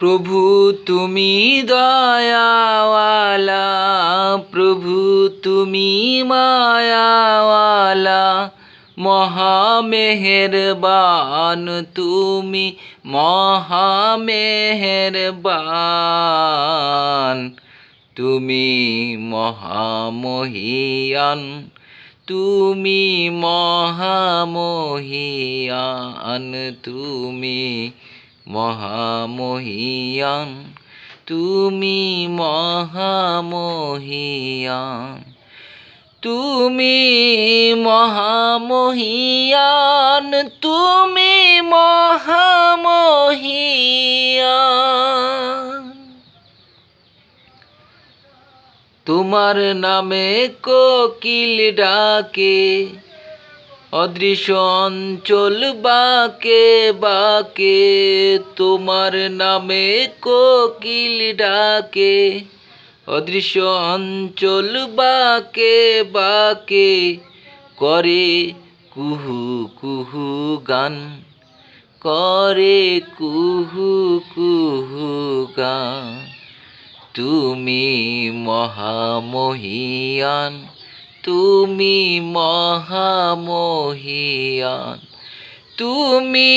প্রভু তুমি দয়াওয়ালা। প্রভু তুমি মায়াওয়ালা। মহামেহেরবান তুমি মহামেহেরবান। তুমি মহামহিয়ান তুমি মহামহিয়ান। তুমি মহামহিয়ান তুমি মহামহিয়ান তুমি মহামহিয়ান তুমি মহামহিয়ান। তোমার নামে কোকিল ডাকে অদৃশ্য অঞ্চল বাকে বাকে, তোমার নামে কোকিল ডাকে। অদৃশ্য অঞ্চল বাকে বাকে, করে কুহু কুহু গান। করে কুহু কুহু গান। তুমি মহামহিয়ান। তুমি মহামহিয়ান তুমি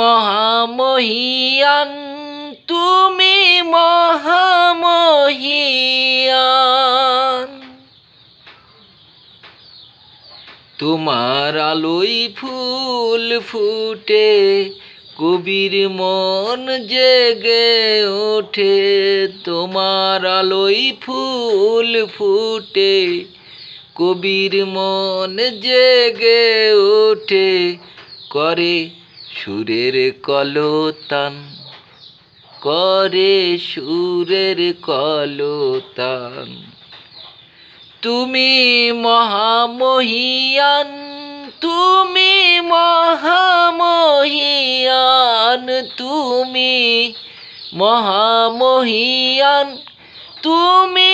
মহামহিয়ান তুমি মহামহিয়ান। তোমার আলোই ফুল ফুটে, কবির মন জেগে ওঠে। তোমার আলোই ফুল ফুটে কবির মন জেগে ওঠে করে সুরের কলতান, করে সুরের কলতান। তুমি মহামহিয়ান তুমি মহামহিয়ান তুমি মহামহিয়ান, তুমি